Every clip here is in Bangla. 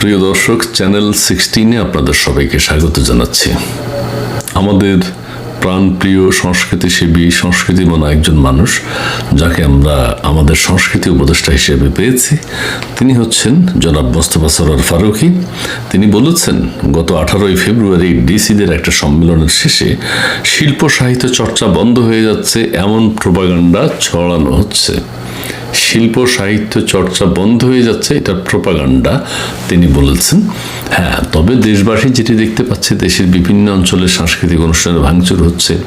প্রিয় দর্শক চ্যানেল সিক্সটিনে আপনাদের সবাইকে স্বাগত জানাচ্ছি। আমাদের প্রাণপ্রিয় সংস্কৃতি সেবী সংস্কৃতিমনা একজন মানুষ, যাকে আমরা আমাদের সংস্কৃতি উপদেষ্টা হিসেবে পেয়েছি। তিনি হচ্ছেন জনাব মোস্তফা সরার ফারুকি। তিনি বলেছেন, গত আঠারোই ফেব্রুয়ারি ডিসিদের একটা সম্মেলনের শেষে শিল্প সাহিত্য চর্চা বন্ধ হয়ে যাচ্ছে, এমন প্রোপাগান্ডা ছড়ানো হচ্ছে। শিল্প, সাহিত্য চর্চা বন্ধ হয়ে যাচ্ছে এটা প্রোপাগান্ডা তিনি বলেছেন। হ্যাঁ তবে দেশবাসী যেটি দেখতে পাচ্ছে, দেশের বিভিন্ন অঞ্চলে সাংস্কৃতিক অনুষ্ঠানে ভাঙচুর হচ্ছে।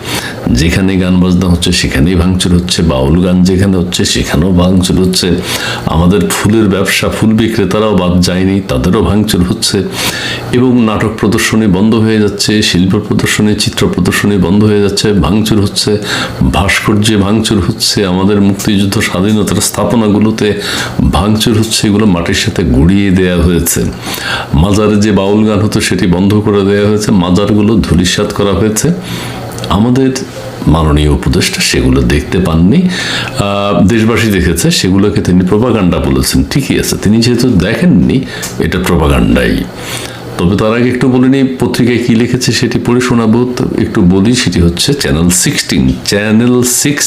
যেখানে গান বাজনা হচ্ছে, সেখানেই ভাঙচুর হচ্ছে। বাউল গান যেখানে হচ্ছে, সেখানেও ভাঙচুর হচ্ছে। আমাদের ফুলের ব্যবসা, ফুল বিক্রেতারাও বাদ যায়নি, তাদেরও ভাঙচুর হচ্ছে। এবং নাটক প্রদর্শনী বন্ধ হয়ে যাচ্ছে, শিল্প প্রদর্শনী, চিত্র প্রদর্শনী বন্ধ হয়ে যাচ্ছে, ভাঙচুর হচ্ছে। ভাস্কর্যে ভাঙচুর হচ্ছে। আমাদের মুক্তিযুদ্ধ স্বাধীনতার স্থাপনাগুলোতে ভাঙচুর হচ্ছে এগুলো মাটির সাথে গুড়িয়ে দেওয়া হয়েছে। মাজারে যে বাউল গান হতো, সেটি বন্ধ করে দেওয়া হয়েছে। মাজারগুলো ধূলিসাৎ করা হয়েছে। আমাদের মাননীয় উপদেষ্টা সেগুলো দেখতে পাননি। দেশবাসী দেখেছে, সেগুলোকে তিনি প্রপাগান্ডা বলেছেন। ঠিকই আছে, তিনি যেহেতু দেখেননি, এটা প্রপাগান্ডাই। তবে তার আগে একটু বলে নিই, পত্রিকায় কি লিখেছে সেটি পড়ে শোনাবো। একটু বলি, সেটি হচ্ছে channel sixteen. Channel six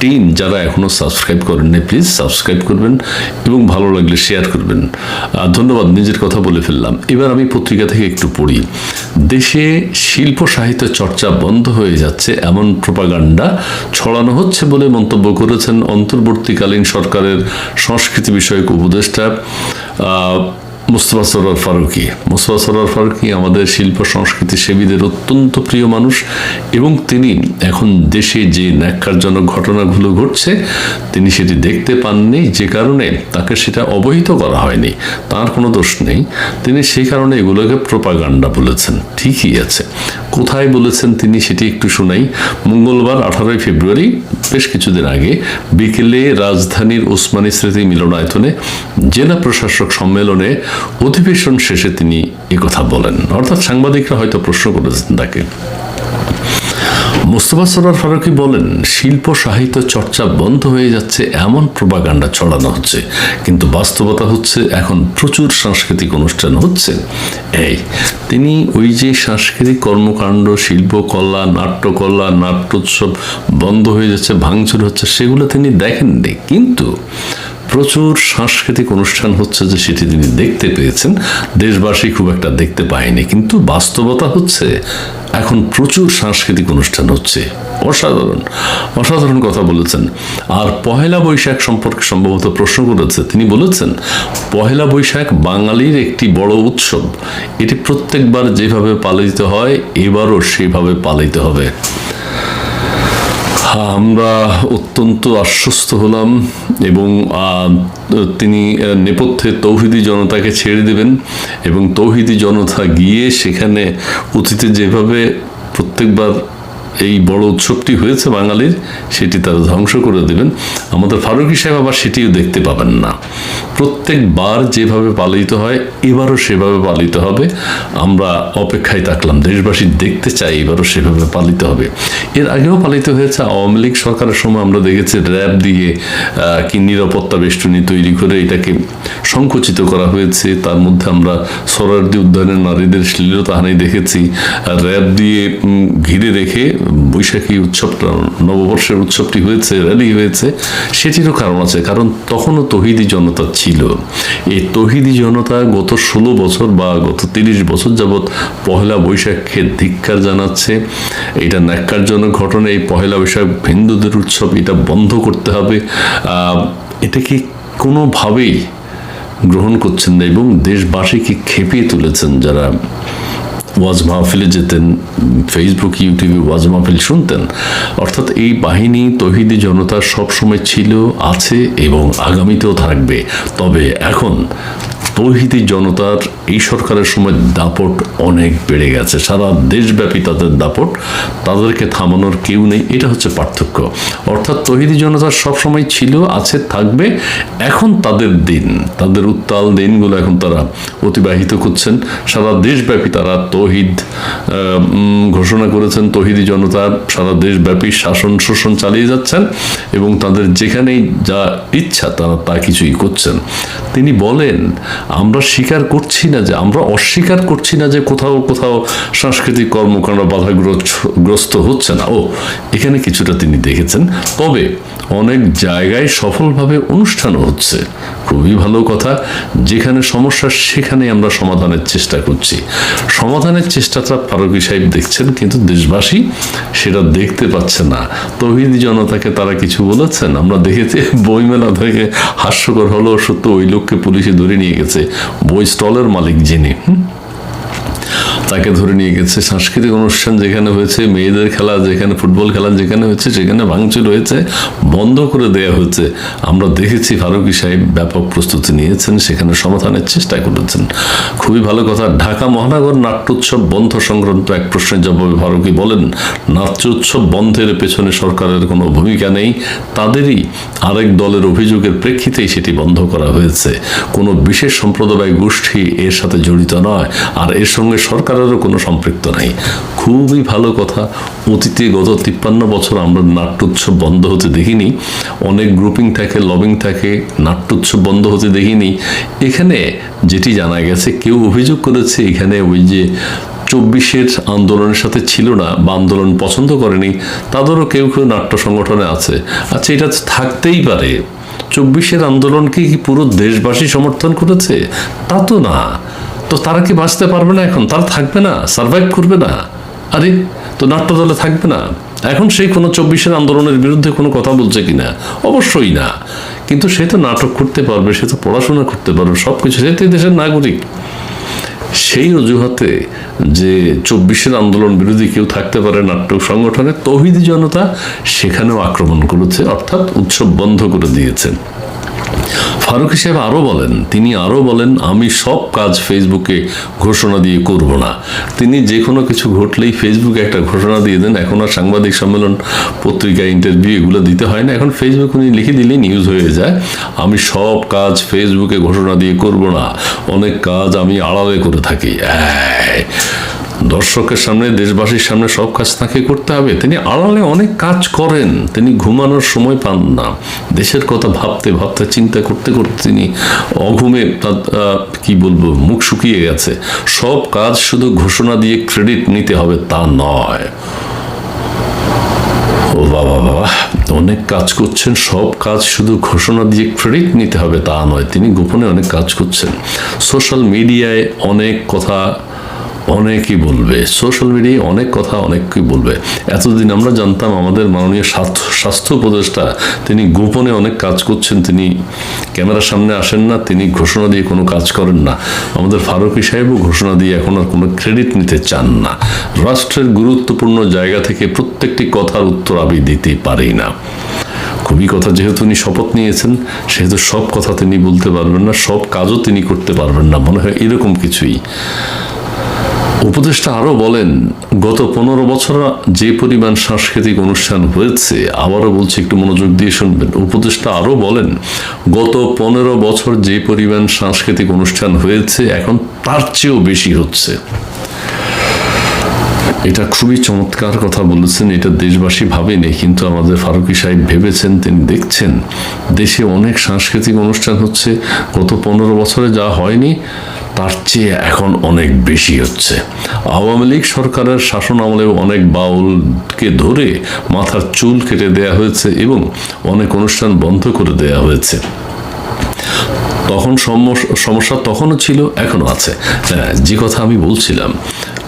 tin যারা এখনও সাবস্ক্রাইব করেননি প্লিজ সাবস্ক্রাইব করবেন এবং ভালো লাগলে শেয়ার করবেন। ধন্যবাদ, নিজের কথা বলে ফেললাম। এবার আমি পত্রিকা থেকে একটু পড়ি। দেশে শিল্প সাহিত্য চর্চা বন্ধ হয়ে যাচ্ছে, এমন প্রপাগান্ডা ছড়ানো হচ্ছে বলে মন্তব্য করেছেন অন্তর্বর্তীকালীন সরকারের সংস্কৃতি বিষয়ক উপদেষ্টা মুস্তফা সরোয়ার ফারুকি। মুস্তফা সরোয়ার ফারুকি আমাদের শিল্প, সংস্কৃতি সেবীদের অত্যন্ত প্রিয় মানুষ এবং তিনি এখন দেশে যে ন্যাক্কারজনক ঘটনাগুলো ঘটছে, তিনি সেটি দেখতে পাননি, যে কারণে তাকে সেটা অবহিত করা হয়নি। তার কোনো দোষ নেই। তিনি সেই কারণে এগুলোকে প্রপাগান্ডা বলেছেন। ঠিকই আছে। কোথায় বলেছেন তিনি সেটি একটু শোনাই। মঙ্গলবার আঠারোই ফেব্রুয়ারি, বেশ কিছুদিন আগে, বিকেলে রাজধানীর ওসমানী স্মৃতি মিলনায়তনে জেলা প্রশাসক সম্মেলনে অধিবেশন শেষে তিনি কথা বলেন। অর্থাৎ সাংবাদিকরা হয়তো প্রশ্ন করেছেন তাকে। মোস্তফা সরার ফারুকি বলেন, শিল্প সাহিত্য চর্চা বন্ধ হয়ে যাচ্ছে, এমন প্রপাগান্ডা ছড়ানো হচ্ছে। কিন্তু বাস্তবতা হচ্ছে, এখন প্রচুর সাংস্কৃতিক অনুষ্ঠান হচ্ছে। এই, তিনি ওই যে সাংস্কৃতিক কর্মকাণ্ড শিল্পকলা নাট্যকলা নাট্যোৎসব বন্ধ হয়ে যাচ্ছে, ভাঙচুর হচ্ছে, সেগুলো তিনি দেখেননি। কিন্তু প্রচুর সাংস্কৃতিক অনুষ্ঠান হচ্ছে যে সেটি তিনি দেখতে পেয়েছেন। দেশবাসী খুব একটা দেখতে পায়নি, কিন্তু বাস্তবতা হচ্ছে এখন প্রচুর সাংস্কৃতিক অনুষ্ঠান হচ্ছে। অসাধারণ অসাধারণ কথা বলেছেন। আর পহেলা বৈশাখ সম্পর্কে সম্ভবত প্রশ্ন করেছে। তিনি বলেছেন, পহেলা বৈশাখ বাঙালির একটি বড় উৎসব। এটি প্রত্যেকবার যেভাবে পালিত হয়, এবারও সেভাবে পালিত হবে। আমরা অত্যন্ত আশ্বস্ত হলাম এবং তিনি নেপথ্যে তৌহিদি জনতাকে ছেড়ে দেবেন এবং তৌহিদি জনতা গিয়ে সেখানে অতীতে যেভাবে প্রত্যেকবার এই বড় উৎসবটি হয়েছে বাঙালির, সেটি তারা ধ্বংস করে দেবেন আমাদের ফারুকি সাহেব আবার সেটিও দেখতে পাবেন না। প্রত্যেকবার যেভাবে পালিত হয়, এবারও সেভাবে পালিত হবে। আমরা অপেক্ষায় থাকলাম, দেশবাসী দেখতে চাই এবারও সেভাবে পালিত হবে। এর আগেও পালিত হয়েছে, আওয়ামী লীগ সরকারের সময় আমরা দেখেছি, র্যাব দিয়ে কি নিরাপত্তা বেষ্টনী তৈরি করে এটাকে সংকুচিত করা হয়েছে। তার মধ্যে আমরা সরারদি উদ্যানের নারীদের শ্লীলতাহানি দেখেছি। র্যাব দিয়ে ঘিরে রেখে বৈশাখী উৎসবটা, নববর্ষের উৎসবটি হয়েছে র্যালি হয়েছে, সেটিরও কারণ আছে। কারণ তখনও তহিদি জনতা ছিল। এই তহিদি জনতা গত ষোলো বছর বা গত তিরিশ বছর যাবৎ পহেলা বৈশাখের ধিক্কার জানাচ্ছে। এটা ন্যাক্কারজনক ঘটনা। এই পহেলা বৈশাখ হিন্দুদের উৎসব, এটা বন্ধ করতে হবে। এটাকে কোনোভাবেই গ্রহণ করছেন না এবং দেশবাসীকে খেপিয়ে তুলেছেন যারা ওয়াজ মাহফিলে যেতেন ফেসবুক ইউটিউবে ওয়াজ মাহফিল শুনতেন। অর্থাৎ এই বাহিনী তহিদি জনতা সবসময় ছিল, আছে এবং আগামীতেও থাকবে। তবে এখন তৌহিদি জনতার এই সরকারের সময় দাপট অনেক বেড়ে গেছে। সারা দেশব্যাপী তাদের দাপট, তাদেরকে থামানোর কেউ নেই, এটা হচ্ছে পার্থক্য। অর্থাৎ তহিদি জনতার সবসময় ছিল, আছে, থাকবে, এখন তাদের দিন, তাদের উত্তাল দিনগুলো এখন তারা অতিবাহিত করছেন। সারা দেশব্যাপী তারা তহিদ ঘোষণা করেছেন, তহিদি জনতা সারা দেশব্যাপী শাসন শোষণ চালিয়ে যাচ্ছেন এবং তাদের যেখানেই যা ইচ্ছা তারা তা কিছুই করছেন। তিনি বলেন আমরা স্বীকার করছি না যে, আমরা অস্বীকার করছি না যে কোথাও কোথাও সাংস্কৃতিক কর্মকাণ্ড বাধাগ্রস্ত হচ্ছে না। ও, এখানে কিছুটা তিনি দেখেছেন। তবে অনেক জায়গায় সফলভাবে অনুষ্ঠানও হচ্ছে। খুবই ভালো কথা। যেখানে সমস্যা সেখানে আমরা সমাধানের চেষ্টা করছি। সমাধানের চেষ্টাটা ফারুকি সাহেব দেখছেন, কিন্তু দেশবাসী সেটা দেখতে পাচ্ছে না। তহিদি জনতাকে তারা কিছু বলেছেন। আমরা দেখেছি বইমেলা থেকে হাস্যকর হলেও সত্য, ওই লোককে পুলিশে ধরে নিয়ে গেছে। বই স্টলের মালিক যিনি? তাকে ধরে নিয়ে গেছে। সাংস্কৃতিক অনুষ্ঠান যেখানে হয়েছে, মেয়েদের খেলা যেখানে, ফুটবল খেলা যেখানে হয়েছে সেখানে ভাঙচুর হয়েছে, বন্ধ করে দেয়া হয়েছে। আমরা দেখেছি ফারুকি সাহেব ব্যাপক প্রস্তুতি নিয়েছেন, সেখানে সমাধানের চেষ্টা করেছেন। খুবই ভালো কথা। ঢাকা মহানগর নাট্যোৎসব বন্ধ সংক্রান্ত এক প্রশ্নের জবাবে ফারুকি বলেন, নাট্যোৎসব বন্ধের পেছনে সরকারের কোনো ভূমিকা নেই। তাদেরই আরেক দলের অভিযোগের প্রেক্ষিতেই সেটি বন্ধ করা হয়েছে। কোনো বিশেষ সম্প্রদায় গোষ্ঠী এর সাথে জড়িত নয়। আর এর সঙ্গে সরকারেরও কোনো সম্পৃক্ত নাই। খুবই ভালো কথা। অতীতে গত তিপ্পান্ন বছর আমরা নাট্যোৎসব বন্ধ হতে দেখিনি। অনেক গ্রুপিং থাকে, লবিং থাকে, নাট্যোৎসব বন্ধ হতে দেখিনি। এখানে যেটি জানা গেছে, কেউ অভিযোগ করেছে এখানে ওই যে চব্বিশের আন্দোলনের সাথে ছিল না বা আন্দোলন পছন্দ করেনি, তাদেরও কেউ কেউ নাট্য সংগঠনে আছে। আচ্ছা এটা থাকতেই পারে। চব্বিশের আন্দোলনকে কি পুরো দেশবাসী সমর্থন করেছে? তা তো না। তো তারা কি বাঁচতে পারবে না এখন? তারা থাকবে না সার্ভাইভ করবে না। আরে, তো নাট্য দলে থাকবে না। এখন সেই কোনো চব্বিশের আন্দোলনের বিরুদ্ধে কোনো কথা বলছে কিনা? অবশ্যই না। কিন্তু সে তো নাটক করতে পারবে, সে তো পড়াশোনা করতে পারবে সব কিছু সে তো দেশের নাগরিক। সেই অজুহাতে যে চব্বিশের আন্দোলন বিরোধী কেউ থাকতে পারে নাট্য সংগঠনে তহিদি জনতা সেখানেও আক্রমণ করেছে, অর্থাৎ উৎসব বন্ধ করে দিয়েছেন। ফারুক সাহেব আরও বলেন, তিনি আরও বলেন, আমি সব কাজ ফেসবুকে ঘোষণা দিয়ে করব না। তিনি যে কোনো কিছু ঘটলেই ফেসবুকে একটা ঘোষণা দিয়ে দেন। এখন আর সাংবাদিক সম্মেলন, পত্রিকা ইন্টারভিউ এগুলো দিতে হয় না। এখন ফেসবুক উনি লিখে দিলেই নিউজ হয়ে যায়। আমি সব কাজ ফেসবুকে ঘোষণা দিয়ে করব না। অনেক কাজ আমি আড়ালে করে থাকি। দর্শকের সামনে, দেশবাসীর সামনে সব কাজ তাকে করতে হবে। তিনি আড়ালে অনেক কাজ করেন, তিনি ঘুমানোর সময় পান না। দেশের কথা ভাবতে ভাবতে, চিন্তা করতে করতে তিনি অঘুমে কি বলব, মুখ শুকিয়ে গেছে। সব কাজ শুধু ঘোষণা দিয়ে ক্রেডিট নিতে হবে, তা নয়। ও বাবা বাবা, অনেক কাজ করছেন, সব কাজ শুধু ঘোষণা দিয়ে ক্রেডিট নিতে হবে, তা নয়। তিনি গোপনে অনেক কাজ করছেন। সোশ্যাল মিডিয়ায় অনেক কথা অনেকেই বলবে। সোশ্যাল মিডিয়ায় অনেক কথা অনেককেই বলবে। এতদিন আমরা জানতাম আমাদের মাননীয় স্বাস্থ্য স্বাস্থ্য উপদেষ্টা, তিনি গোপনে অনেক কাজ করছেন, তিনি ক্যামেরার সামনে আসেন না, তিনি ঘোষণা দিয়ে কোনো কাজ করেন না। আমাদের ফারুকি সাহেবও ঘোষণা দিয়ে এখন আর কোনো ক্রেডিট নিতে চান না। রাষ্ট্রের গুরুত্বপূর্ণ জায়গা থেকে প্রত্যেকটি কথার উত্তর আমি দিতে পারি না। খুবই কথা যেহেতু উনি শপথ নিয়েছেন, সেহেতু সব কথা তিনি বলতে পারবেন না, সব কাজও তিনি করতে পারবেন না। মনে হয় এরকম কিছুই। উপদেষ্টা আরও বলেন, গত পনেরো বছর যে পরিমাণ সাংস্কৃতিক অনুষ্ঠান হয়েছে, আবারও বলছি, একটু মনোযোগ দিয়ে শুনবেন। উপদেষ্টা আরও বলেন, গত পনেরো বছর যে পরিমাণ সাংস্কৃতিক অনুষ্ঠান হয়েছে, এখন তার চেয়েও বেশি হচ্ছে। এটা খুবই চমৎকার কথা বলেছেন, এটা দেশবাসী ভাবেনি, কিন্তু আমাদের ফারুকি সাহেব ভেবেছেন, তিনি দেখছেন, দেশে অনেক সাংস্কৃতিক অনুষ্ঠান হচ্ছে, গত পনেরো বছরে যা হয়নি তার চেয়ে এখন অনেক বেশি হচ্ছে। আওয়ামী লীগ সরকারের শাসন আমলেও অনেক বাউলকে ধরে মাথার চুল কেটে দেয়া হয়েছে এবং অনেক অনুষ্ঠান বন্ধ করে দেয়া হয়েছে। তখন সমস্যা তখনও ছিল এখনও আছে। হ্যাঁ, যে কথা আমি বলছিলাম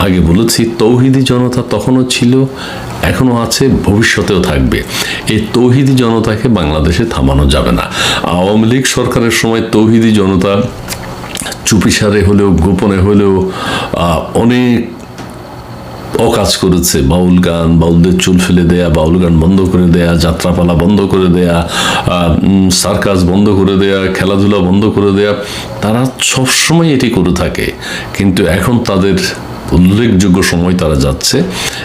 আগে বলেছি তৌহিদি জনতা তখনও ছিল এখনও আছে ভবিষ্যতেও থাকবে। এই তৌহিদি জনতাকে বাংলাদেশে থামানো যাবে না। আওয়ামী লীগ সরকারের সময় তৌহিদি জনতা চুপিসারে হলেও, গোপনে হলেও অনেক অকাজ করেছে। বাউল গান, বাউলদের চুল ফেলে দেয়া, বাউল গান বন্ধ করে দেয়া, যাত্রাপালা বন্ধ করে দেয়া সার্কাস বন্ধ করে দেয়া, খেলাধুলা বন্ধ করে দেয়া। তারা সবসময় এটি করে থাকে। কিন্তু এখন তাদের উল্লেখযোগ্য সময় তারা যাচ্ছে।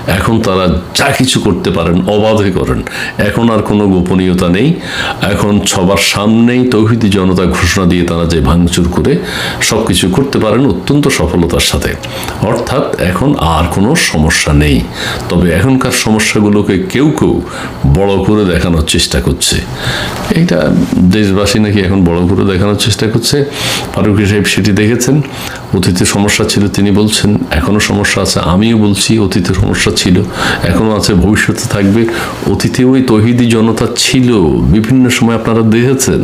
এখন তারা যা কিছু করতে পারেন অবাধে করেন। এখন আর কোনো গোপনীয়তা নেই। এখন সবার সামনেই তৌহিদি জনতা ঘোষণা দিয়ে তারা যে ভাঙচুর করে সব কিছু করতে পারেন অত্যন্ত সফলতার সাথে। অর্থাৎ এখন আর কোনো সমস্যা নেই। তবে এখনকার সমস্যাগুলোকে কেউ কেউ বড় করে দেখানোর চেষ্টা করছে। এইটা দেশবাসী নাকি এখন বড় করে দেখানোর চেষ্টা করছে? ফারুকি সাহেব সেটি দেখেছেন। অতীতে সমস্যা ছিল, তিনি বলছেন এখনও সমস্যা আছে? আমিও বলছি, অতীতে সমস্যা ছিল এখনও আছে, ভবিষ্যতে থাকবে। অতীতে ওই তহিদি জনতা ছিল, বিভিন্ন সময় আপনারা দেখেছেন,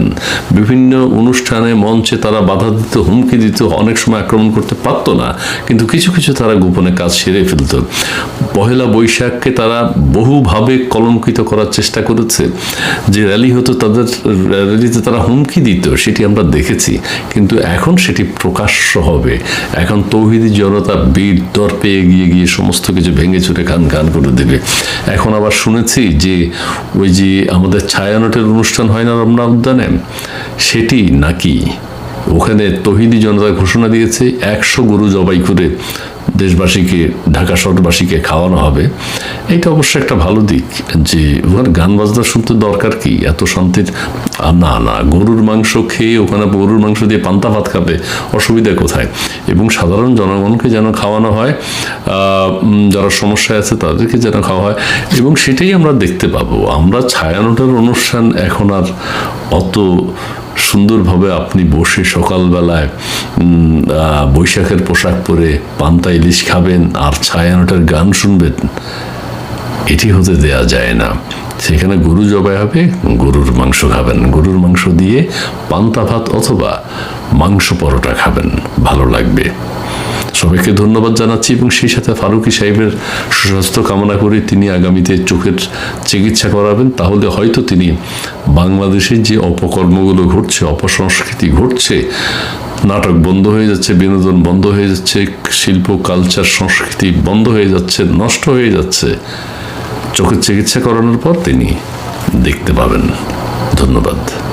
বিভিন্ন অনুষ্ঠানে মঞ্চে তারা বাধা দিত, হুমকি দিত, অনেক সময় আক্রমণ করতে পারতো না, কিন্তু কিছু কিছু তারা গোপনে কাজ সেরে ফেলত। পহেলা বৈশাখকে তারা বহুভাবে কলঙ্কিত করার চেষ্টা করেছে। যে র্যালি হতো, তাদের র্যালিতে তারা হুমকি দিত, সেটি আমরা দেখেছি। কিন্তু এখন সেটি প্রকাশ্য হবে। এখন তৌহিদি জনতা, বীর দর্পে এগিয়ে গিয়ে সমস্ত কিছু ভেঙে চুরে গান করে দেবে। এখন আবার শুনেছি যে ওই যে আমাদের ছায়ানটের অনুষ্ঠান হয় না রমনা উদ্যানে? সেটি নাকি? ওখানে তহিদি জনতা ঘোষণা দিয়েছে, একশো গরু জবাই করে দেশবাসীকে, ঢাকা শহরবাসীকে খাওয়ানো হবে। এটা অবশ্য একটা ভালো দিক যে ওখানে গান বাজনা শুনতে দরকার কি? এত শান্তির না না, গরুর মাংস খেয়ে ওখানে গরুর মাংস দিয়ে পান্তা ভাত খাবে অসুবিধা কোথায়? এবং সাধারণ জনগণকে যেন খাওয়ানো হয় যারা সমস্যায় আছে তাদেরকে যেন খাওয়া হয়। এবং সেটাই আমরা দেখতে পাবো। আমরা ছায়ানোটার অনুষ্ঠান এখন আর অত সুন্দরভাবে আপনি বসে সকালবেলায় বৈশাখের পোশাক পরে পান্তা ইলিশ খাবেন, আর ছায়ানোটার গান শুনবেন। এটি হতে দেয়া যায় না। সেখানে গরু জবাই হবে, গরুর মাংস খাবেন। গরুর মাংস দিয়ে পান্তা ভাত অথবা মাংস পরোটা খাবেন। ভালো লাগবে। সবাইকে ধন্যবাদ জানাচ্ছি এবং সেই সাথে ফারুকি সাহেবের সুস্বাস্থ্য কামনা করে তিনি আগামীতে চোখের চিকিৎসা করাবেন। তাহলে হয়তো তিনি বাংলাদেশে যে অপকর্মগুলো ঘটছে, অপসংস্কৃতি ঘটছে, নাটক বন্ধ হয়ে যাচ্ছে, বিনোদন বন্ধ হয়ে যাচ্ছে, শিল্প, কালচার, সংস্কৃতি বন্ধ হয়ে যাচ্ছে, নষ্ট হয়ে যাচ্ছে চোখের চিকিৎসা করানোর পর তিনি দেখতে পাবেন। ধন্যবাদ।